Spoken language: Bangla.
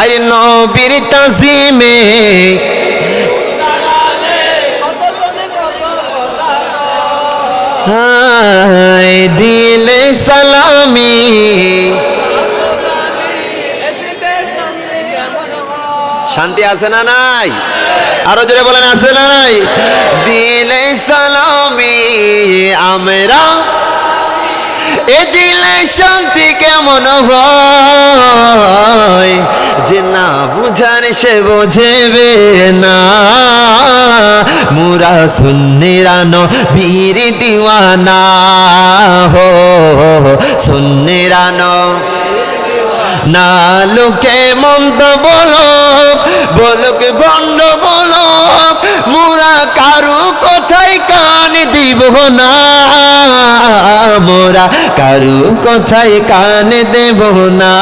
আরে নবীর তাজিমে। দিলে সালামি। শান্তি আছে না নাই? আরও জোরে বলেন, আছে না নাই? দিলে সালামি আমরা। এ দিলে শান্তি কেমন হয়? না বুঝার সে বোঝেবে না। মুরা সুন্নিরানো বীর দিওয়ানা হো সুন্নিরানো না লোকে মন্দ বলো বলুক বন্ড বলো মোরা কারু কোথায় কান দিব না। মোরা কারু কোথায় কান দেব না।